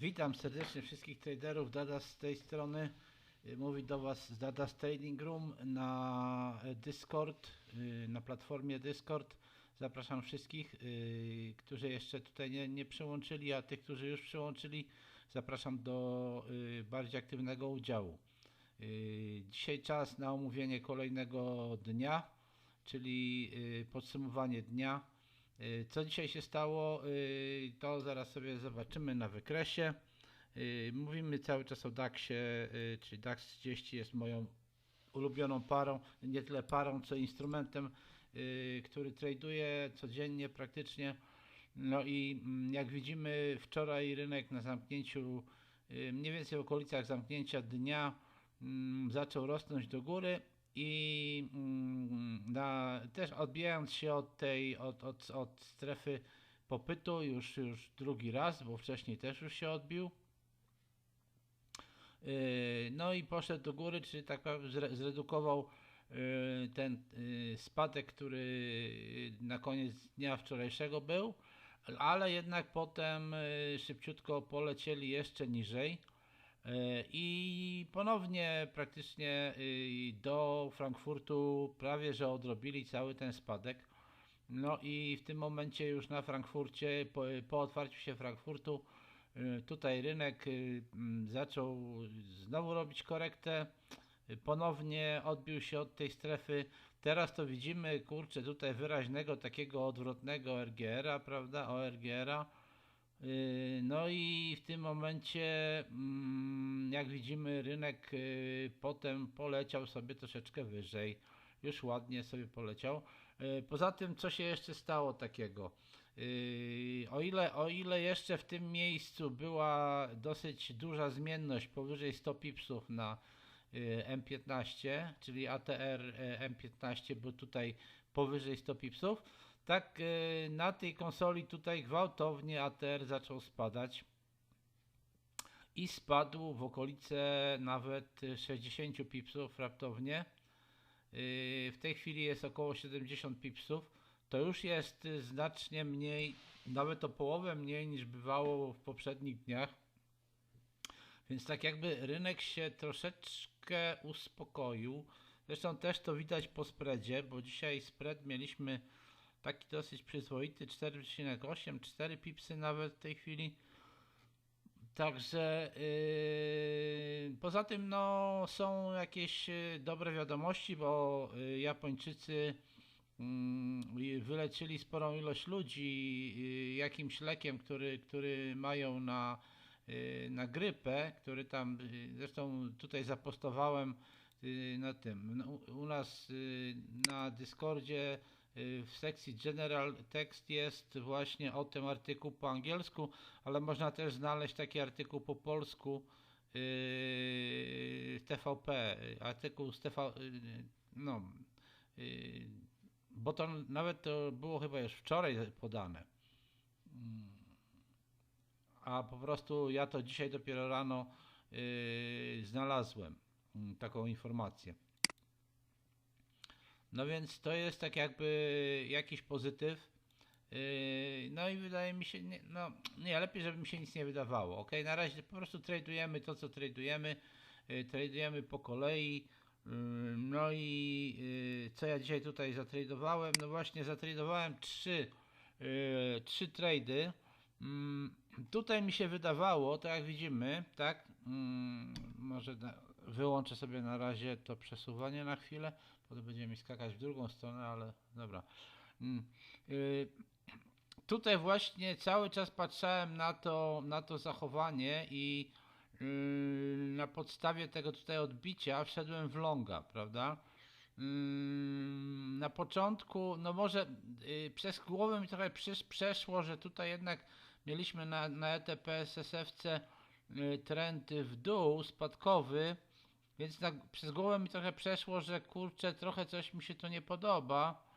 Witam serdecznie wszystkich traderów. Dada z tej strony. Y, Mówi do Was z Dada Trading Room na Discord, y, na platformie Discord. Zapraszam wszystkich, y, którzy jeszcze tutaj nie, nie przyłączyli, a tych, którzy już przyłączyli, zapraszam do bardziej aktywnego udziału. Dzisiaj czas na omówienie kolejnego dnia, czyli podsumowanie dnia. Y, Co dzisiaj się stało, y, to zaraz sobie zobaczymy na wykresie. Y, Mówimy cały czas o DAX-ie, czyli DAX 30 jest moją ulubioną parą, nie tyle parą, co instrumentem, który traduję codziennie praktycznie. No i mm, jak widzimy, wczoraj rynek na zamknięciu, mniej więcej w okolicach zamknięcia dnia, mm, zaczął rosnąć do góry i mm, na, też odbijając się od tej, od, od, od strefy popytu już, już drugi raz, bo wcześniej też już się odbił. Yy, No i poszedł do góry, czyli tak zredukował yy, ten yy, spadek, który na koniec dnia wczorajszego był, ale jednak potem szybciutko polecieli jeszcze niżej. I ponownie praktycznie yy, do Frankfurtu prawie że odrobili cały ten spadek. No i w tym momencie już na Frankfurcie, po, po otwarciu się Frankfurtu, y, tutaj rynek y, zaczął znowu robić korektę. y, Ponownie odbił się od tej strefy. Teraz to widzimy, kurczę, tutaj wyraźnego takiego odwrotnego RGR-a, prawda? ORGR-a. Y, No i w tym momencie, mm, jak widzimy, rynek y, potem poleciał sobie troszeczkę wyżej. Już ładnie sobie poleciał. Y, Poza tym, co się jeszcze stało takiego? O ile, o ile jeszcze w tym miejscu była dosyć duża zmienność powyżej 100 pipsów na y, M15, czyli ATR y, M15 był tutaj powyżej 100 pipsów, tak y, na tej konsoli tutaj gwałtownie ATR zaczął spadać i spadł w okolice nawet 60 pipsów raptownie. Yy, W tej chwili jest około 70 pipsów. To już jest znacznie mniej, nawet o połowę mniej niż bywało w poprzednich dniach. Więc tak jakby rynek się troszeczkę uspokoił. Zresztą też to widać po spreadzie, bo dzisiaj spread mieliśmy taki dosyć przyzwoity 4,8, 4 pipsy nawet w tej chwili. Także yy, poza tym no, są jakieś yy, dobre wiadomości, bo yy, Japończycy i wyleczyli sporą ilość ludzi yy, jakimś lekiem, który, który mają na, yy, na grypę, który tam yy, zresztą tutaj zapostowałem yy, na tym. No, u- nas yy, na Discordzie yy, w sekcji General Text jest właśnie o tym artykuł po angielsku, ale można też znaleźć taki artykuł po polsku w TVP, artykuł z TV, yy, no, bo to nawet to było chyba już wczoraj podane. Mm. A po prostu ja to dzisiaj dopiero rano znalazłem mm, taką informację. No więc to jest tak jakby jakiś pozytyw. Yy, No i wydaje mi się, no nie, lepiej, żeby mi się nic nie wydawało. Ok, na razie po prostu tradujemy to, co tradujemy. Yy, Tradujemy po kolei. Yy, No i co ja dzisiaj tutaj zatradowałem? No właśnie, zatradowałem trzy, trzy trady. Mm, Tutaj mi się wydawało, tak jak widzimy, tak? Mm, Może wyłączę sobie na razie to przesuwanie na chwilę, potem będzie mi skakać w drugą stronę, ale dobra. Mm, yy, Tutaj właśnie cały czas patrzałem na to, na to zachowanie i yy, na podstawie tego tutaj odbicia wszedłem w longa, prawda? Yy, Na początku, no może yy, przez głowę mi trochę przesz, przeszło, że tutaj jednak mieliśmy na, na ETP SSFC yy, trend w dół, spadkowy, więc tak przez głowę mi trochę przeszło, że kurczę, trochę coś mi się to nie podoba.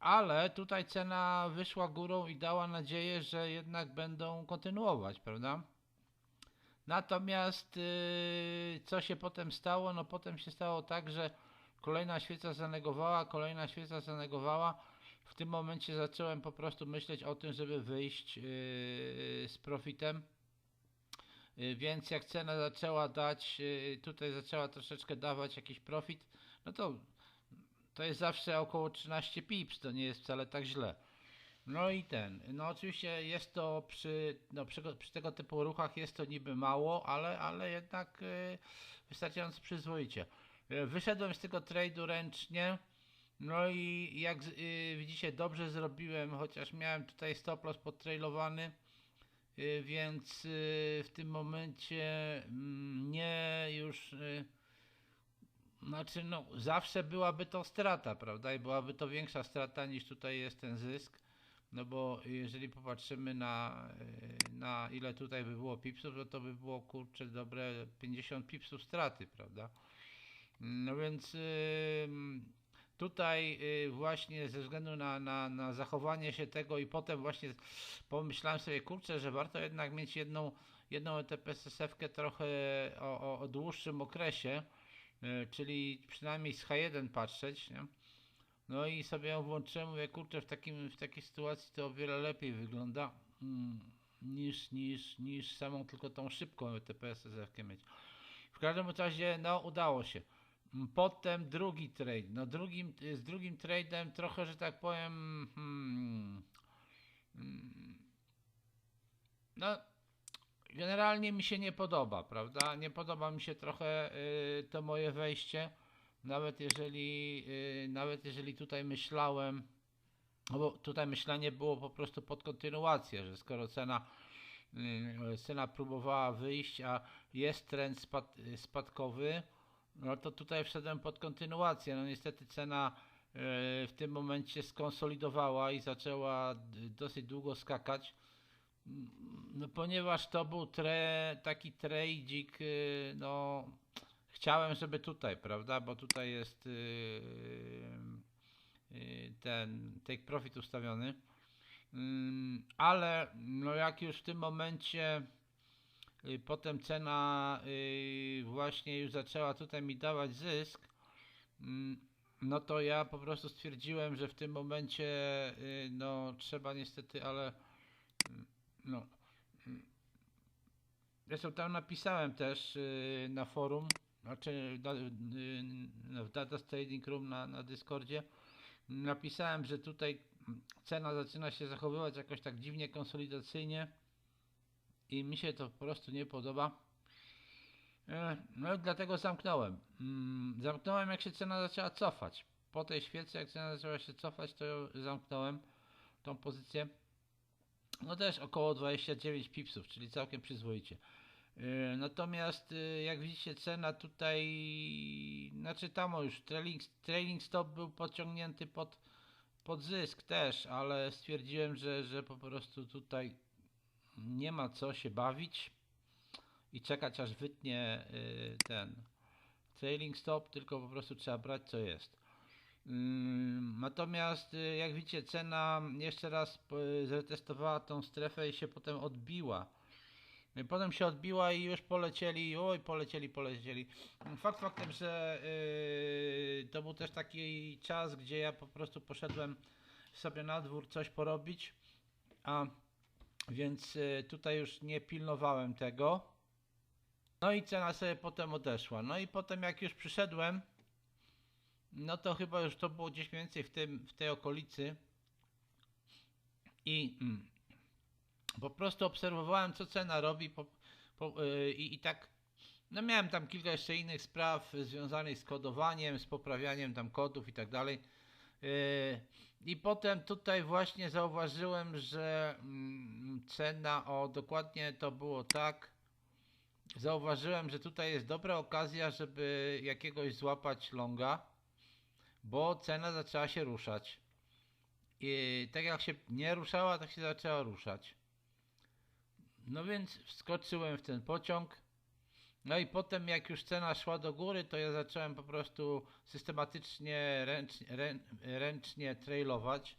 Ale tutaj cena wyszła górą i dała nadzieję, że jednak będą kontynuować, prawda? Natomiast yy, co się potem stało? No potem się stało tak, że kolejna świeca zanegowała, kolejna świeca zanegowała. W tym momencie zacząłem po prostu myśleć o tym, żeby wyjść yy, z profitem. Y, więc jak cena zaczęła dać, y, tutaj zaczęła troszeczkę dawać jakiś profit, no to to jest zawsze około 13 pips, to nie jest wcale tak źle. No i ten, no oczywiście jest to przy, no przy, przy tego typu ruchach jest to niby mało, ale, ale jednak y, wystarczająco przyzwoicie. Y, wyszedłem z tego trade'u ręcznie, no i jak z- y, widzicie dobrze zrobiłem, chociaż miałem tutaj stop loss podtrailowany, więc y, w tym momencie mm, nie już... Y, znaczy, no, zawsze byłaby to strata, prawda? I byłaby to większa strata niż tutaj jest ten zysk. No bo jeżeli popatrzymy na, na ile tutaj by było pipsów, no to by było kurczę dobre 50 pipsów straty, prawda? No więc ym, tutaj y, właśnie ze względu na, na, na zachowanie się tego i potem właśnie pomyślałem sobie, kurczę, że warto jednak mieć jedną, jedną ETP-SSF-kę trochę o, o, o dłuższym okresie, y, czyli przynajmniej z H1 patrzeć, nie? No i sobie ją włączyłem, mówię, kurczę, w, takim, w takiej sytuacji to o wiele lepiej wygląda mm, niż, niż, niż samą tylko tą szybką ETP-SSF-kę mieć. W każdym razie, no udało się. Mm, Potem drugi trade. No drugim, z drugim trade'em trochę, że tak powiem, hmm, mm, no generalnie mi się nie podoba, prawda? Nie podoba mi się trochę y, to moje wejście. Nawet jeżeli, y, nawet jeżeli tutaj myślałem, no bo tutaj myślenie było po prostu pod kontynuację, że skoro cena, y, cena próbowała wyjść, a jest trend spad, spadkowy, no to tutaj wszedłem pod kontynuację. No niestety cena y, w tym momencie skonsolidowała i zaczęła dosyć długo skakać. Mm, No ponieważ to był tre, taki trade'ik, y, no chciałem, żeby tutaj, prawda, bo tutaj jest yy, ten take profit ustawiony. Ym, ale no jak już w tym momencie potem cena yy, właśnie już zaczęła tutaj mi dawać zysk, ym, no to ja po prostu stwierdziłem, że w tym momencie yy, no trzeba niestety, ale yy, no Zresztą tam napisałem też na forum, znaczy na, yy, w Data Trading Room na, na Discordzie, napisałem, że tutaj cena zaczyna się zachowywać jakoś tak dziwnie konsolidacyjnie i mi się to po prostu nie podoba. E, No dlatego zamknąłem. Mm, Zamknąłem jak się cena zaczęła cofać. Po tej świece jak cena zaczęła się cofać, to zamknąłem tą pozycję. No też około 29 pipsów, czyli całkiem przyzwoicie. Yy, Natomiast yy, jak widzicie cena tutaj, znaczy tam już trailing, trailing stop był podciągnięty pod, pod zysk też, ale stwierdziłem, że, że po prostu tutaj nie ma co się bawić i czekać aż wytnie yy, ten trailing stop, tylko po prostu trzeba brać co jest. Ym, Natomiast y, jak widzicie cena jeszcze raz y, zretestowała tą strefę i się potem odbiła. Y, Potem się odbiła i już polecieli, oj polecieli, polecieli. Fakt faktem, że yy, to był też taki czas, gdzie ja po prostu poszedłem sobie na dwór coś porobić, a więc y, tutaj już nie pilnowałem tego. No i cena sobie potem odeszła. No i potem jak już przyszedłem, no to chyba już to było gdzieś mniej więcej w, tym, w tej okolicy. I mm, po prostu obserwowałem, co cena robi. Po, po, yy, i, tak, no miałem tam kilka jeszcze innych spraw związanych z kodowaniem, z poprawianiem tam kodów i tak dalej. Yy, I potem tutaj właśnie zauważyłem, że mm, cena, o dokładnie to było tak. Zauważyłem, że tutaj jest dobra okazja, żeby jakiegoś złapać longa bo cena zaczęła się ruszać. I tak jak się nie ruszała, tak się zaczęła ruszać. No więc wskoczyłem w ten pociąg. No i potem jak już cena szła do góry, to ja zacząłem po prostu systematycznie ręcznie, rę, ręcznie trailować.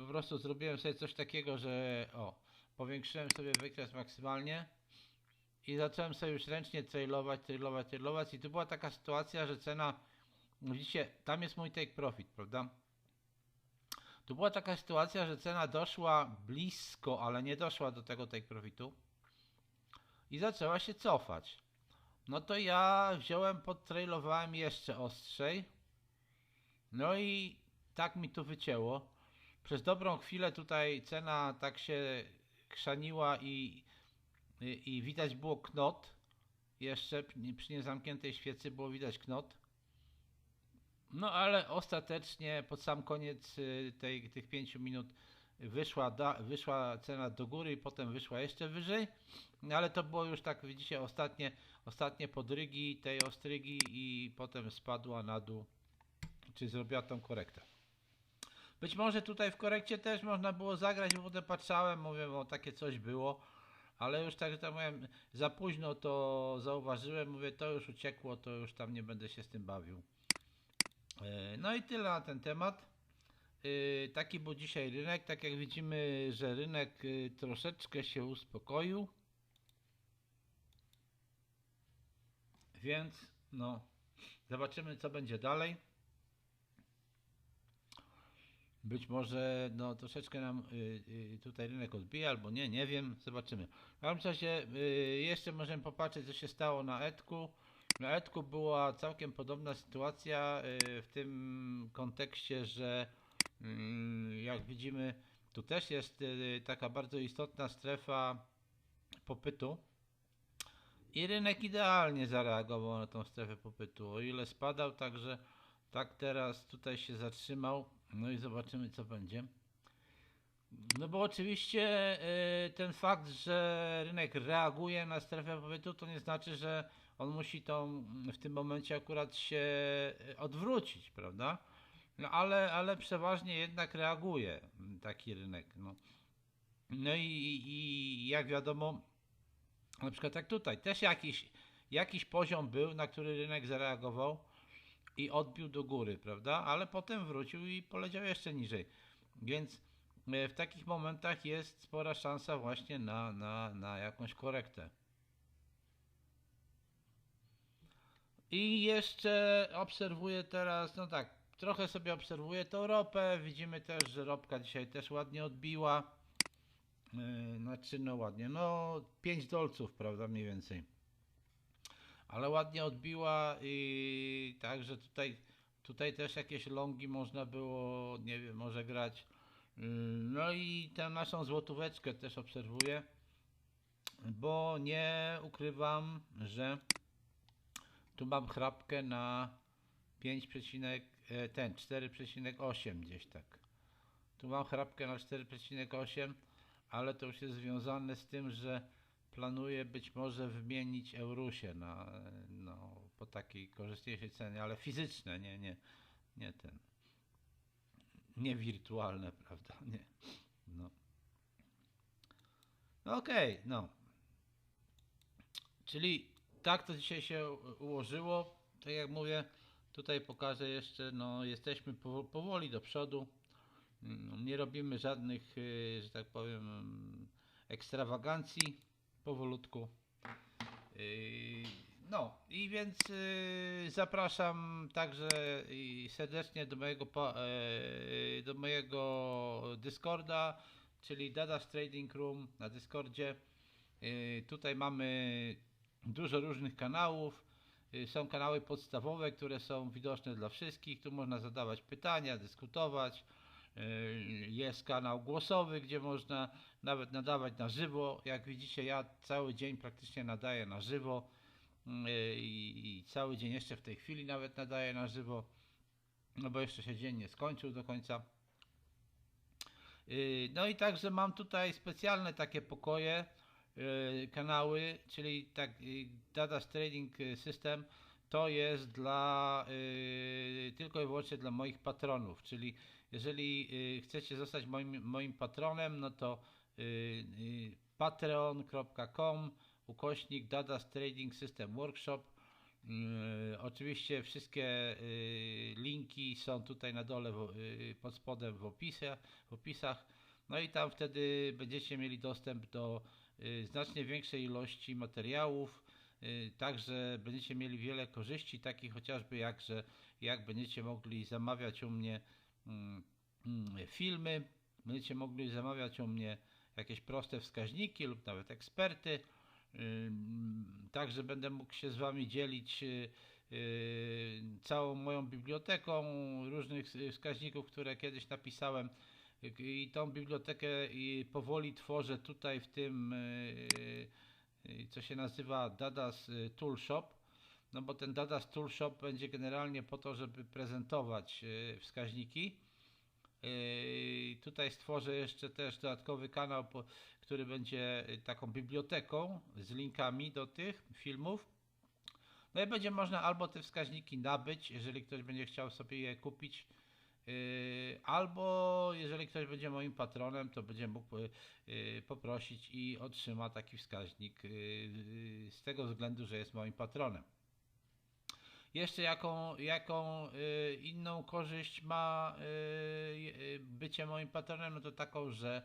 Po prostu zrobiłem sobie coś takiego, że o, powiększyłem sobie wykres maksymalnie i zacząłem sobie już ręcznie trailować, trailować, trailować i tu była taka sytuacja, że cena Widzicie, tam jest mój take profit, prawda? Tu była taka sytuacja, że cena doszła blisko, ale nie doszła do tego take profitu. i zaczęła się cofać. No to ja wziąłem, podtrailowałem jeszcze ostrzej. No i tak mi tu wycięło. Przez dobrą chwilę tutaj cena tak się krzaniła i, i, i widać było knot. Jeszcze przy niezamkniętej świecy było widać knot. No ale ostatecznie pod sam koniec y, tej, tych 5 minut wyszła, da, wyszła cena do góry i potem wyszła jeszcze wyżej. No ale to było już tak, widzicie, ostatnie, ostatnie podrygi tej ostrygi i potem spadła na dół, czy zrobiła tą korektę. Być może tutaj w korekcie też można było zagrać, bo potem patrzałem, mówię, o takie coś było, ale już tak, że tak powiem, za późno to zauważyłem, mówię, to już uciekło, to już tam nie będę się z tym bawił. E, No i tyle na ten temat. E, Taki był dzisiaj rynek. Tak jak widzimy, że rynek e, troszeczkę się uspokoił. Więc no, zobaczymy co będzie dalej. Być może no, troszeczkę nam y, y, tutaj rynek odbija, albo nie, nie wiem, zobaczymy. W każdym razie y, jeszcze możemy popatrzeć, co się stało na Etku. Na Etku była całkiem podobna sytuacja w tym kontekście, że mm, jak widzimy, tu też jest taka bardzo istotna strefa popytu. I rynek idealnie zareagował na tą strefę popytu. O ile spadał, także tak teraz tutaj się zatrzymał. No i zobaczymy, co będzie. No bo oczywiście y, ten fakt, że rynek reaguje na strefę popytu, to nie znaczy, że on musi tą w tym momencie akurat się y, odwrócić, prawda? No ale, ale przeważnie jednak reaguje mm, taki rynek. No, no i, i jak wiadomo, na przykład jak tutaj, też jakiś, jakiś poziom był, na który rynek zareagował i odbił do góry, prawda? Ale potem wrócił i poleciał jeszcze niżej. Więc e, w takich momentach jest spora szansa właśnie na, na, na jakąś korektę. I jeszcze obserwuję teraz, no tak, trochę sobie obserwuję tą ropę. Widzimy też, że ropka dzisiaj też ładnie odbiła. Yy, Znaczy, no ładnie, no 5 dolców, prawda, mniej więcej. Ale ładnie odbiła i także tutaj, tutaj też jakieś longi można było, nie wiem, może grać. No i tę naszą złotóweczkę też obserwuję, bo nie ukrywam, że tu mam chrapkę na 5, e, ten 4,8 gdzieś tak. Tu mam chrapkę na 4,8, ale to już jest związane z tym, że planuję być może wymienić Eurusie na, no, po takiej korzystniejszej cenie, ale fizyczne, nie, nie, nie ten, nie wirtualne, prawda, nie, no. No okej, no. Czyli tak to dzisiaj się ułożyło, tak jak mówię, tutaj pokażę jeszcze, no jesteśmy powo- powoli do przodu, Mm, nie robimy żadnych, y, że tak powiem, mm, ekstrawagancji, powolutku. Yy, No i więc y, zapraszam także serdecznie do mojego, e, do mojego Discorda, czyli Dada's Trading Room na Discordzie. Yy, Tutaj mamy dużo różnych kanałów. Yy, Są kanały podstawowe, które są widoczne dla wszystkich. Tu można zadawać pytania, dyskutować. Yy, Jest kanał głosowy, gdzie można nawet nadawać na żywo. Jak widzicie, ja cały dzień praktycznie nadaję na żywo yy, i, cały dzień jeszcze w tej chwili nawet nadaję na żywo, no bo jeszcze się dzień nie skończył do końca. Yy, No i także mam tutaj specjalne takie pokoje, kanały, czyli tak Data Trading System to jest dla tylko i wyłącznie dla moich patronów, czyli jeżeli yy, chcecie zostać moim, moim patronem, no to yy, yy, patreon.com ukośnik Data Trading System Workshop oczywiście wszystkie linki są tutaj na dole, pod spodem w, opisie, w opisach. No i tam wtedy będziecie mieli dostęp do znacznie większej ilości materiałów. Także będziecie mieli wiele korzyści, takich chociażby jak, że jak będziecie mogli zamawiać u mnie filmy, będziecie mogli zamawiać u mnie jakieś proste wskaźniki lub nawet eksperty. Także będę mógł się z Wami dzielić y, y, całą moją biblioteką różnych wskaźników, które kiedyś napisałem. Y, I tą bibliotekę powoli tworzę tutaj w tym, co się nazywa Dadas Tool Shop. No bo ten Dadas Tool Shop będzie generalnie po to, żeby prezentować y, wskaźniki. Yy, Tutaj stworzę jeszcze też dodatkowy kanał, który będzie y, taką biblioteką z linkami do tych filmów. No i będzie można albo te wskaźniki nabyć, jeżeli ktoś będzie chciał sobie je kupić, albo jeżeli ktoś będzie moim patronem, to będzie mógł poprosić i otrzyma taki wskaźnik z tego względu, że jest moim patronem. Jeszcze jaką, jaką y, inną korzyść ma y, y, bycie moim patronem, no to taką, że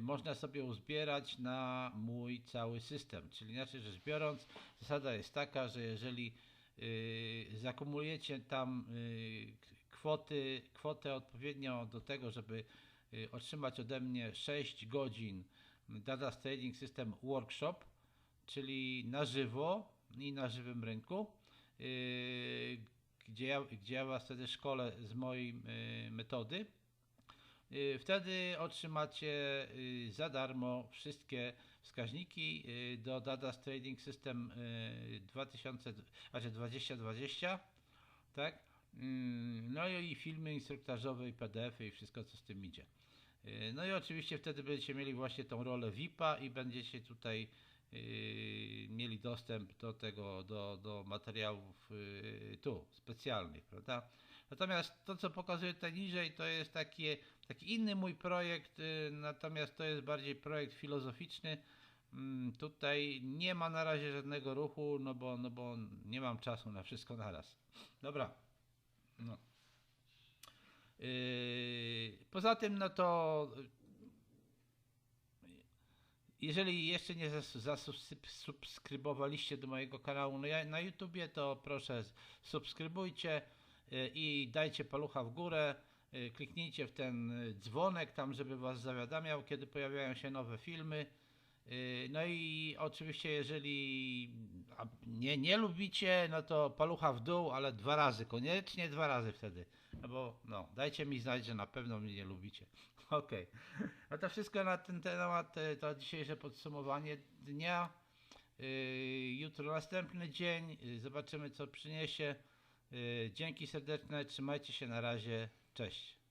można sobie uzbierać na mój cały system. Czyli inaczej rzecz biorąc, zasada jest taka, że jeżeli zakumulujecie tam kwoty, kwotę odpowiednią do tego, żeby otrzymać ode mnie 6 godzin Data Trading System Workshop, czyli na żywo i na żywym rynku, gdzie ja, gdzie ja Was wtedy szkolę z mojej yy, metody. Yy, Wtedy otrzymacie yy, za darmo wszystkie wskaźniki yy, do Data Trading System yy, 2000, znaczy 2020, tak? Mm, No i filmy instruktażowe i PDF-y i wszystko co z tym idzie. Yy, No i oczywiście wtedy będziecie mieli właśnie tą rolę VIP-a i będziecie tutaj yy, mieli dostęp do tego, do, do materiałów yy, tu, specjalnych, prawda? Natomiast to, co pokazuję tutaj niżej, to jest takie, taki inny mój projekt, yy, natomiast to jest bardziej projekt filozoficzny. Mm, Tutaj nie ma na razie żadnego ruchu, no bo, no bo nie mam czasu na wszystko naraz. Dobra. No. Poza tym, no to jeżeli jeszcze nie zas- zasubskrybowaliście do mojego kanału no na YouTubie, to proszę subskrybujcie y, i dajcie palucha w górę. y, Kliknijcie w ten y, dzwonek tam, żeby Was zawiadamiał, kiedy pojawiają się nowe filmy. No i oczywiście, jeżeli nie, nie lubicie, no to palucha w dół, ale dwa razy, koniecznie dwa razy wtedy. No bo no, dajcie mi znać, że na pewno mnie nie lubicie. Okej. No to wszystko na ten temat, e, to dzisiejsze podsumowanie dnia. Yy, Jutro następny dzień, yy, zobaczymy co przyniesie. Dzięki serdeczne, trzymajcie się na razie, cześć.